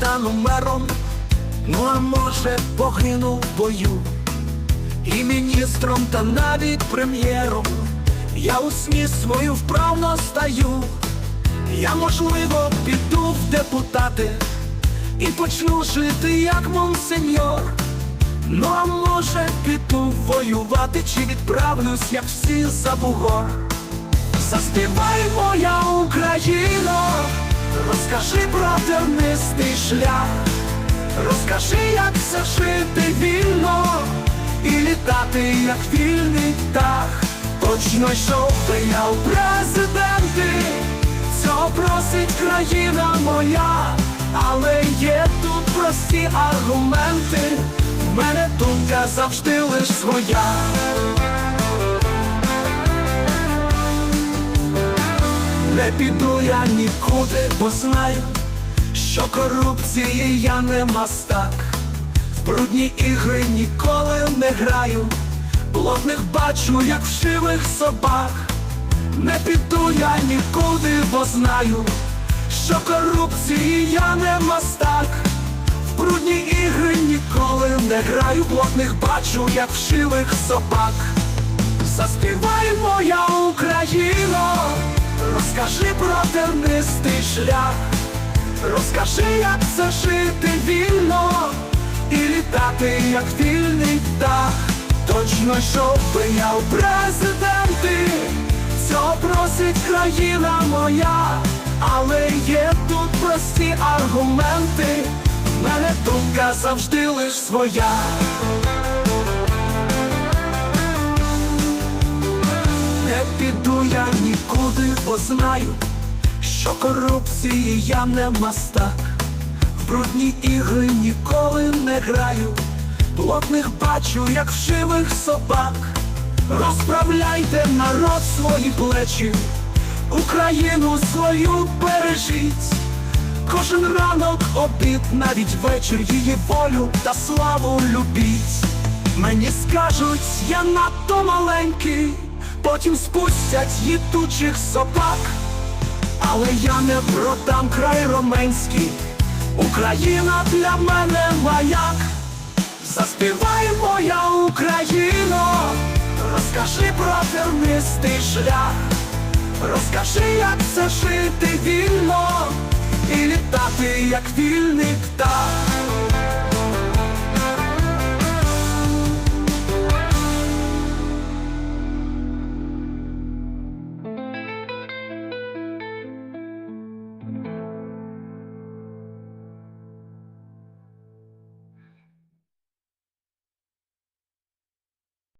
стану мером, ну а може погину в бою. І міністром та навіть прем'єром я у СМІ свою вправно стаю. Я, можливо, піду в депутати і почну жити як монсеньор. Ну а може піду воювати чи відправлюсь, як всі за бугор. Заспівай моя Україно, розкажи про тернистий шлях, розкажи, як це жити вільно і літати, як вільний птах. Точно йшов у президенти, цього просить країна моя, але є тут прості аргументи. В мене думка завжди лиш своя. Не піду я нікуди, бо знаю, що корупції я не мастак. В брудні ігри ніколи не граю, блудних бачу, як вшивих собак. Не піду я нікуди, бо знаю, що корупції я не мастак. В брудні ігри ніколи не граю, блудних бачу, як вшивих собак. Україно, розкажи про тернистий шлях, розкажи, як це жити вільно і літати, як вільний птах. Точно би я президенти, цього просить країна моя, але є тут прості аргументи. В мене думка завжди лиш своя. Не піду нікуди, бо що корупції я не мастак. В брудні ігри ніколи не граю, плотних бачу, як вшивих собак. Розправляйте народ свої плечі, Україну свою бережіть. Кожен ранок, обід, навіть вечір її волю та славу любіть. Мені скажуть, я надто маленький, потім спустять їдучих собак. Але я не продам край роменський, Україна для мене маяк. Заспівай моя Україно, розкажи про тернистий шлях, розкажи, як це жити вільно і літати, як вільний птах.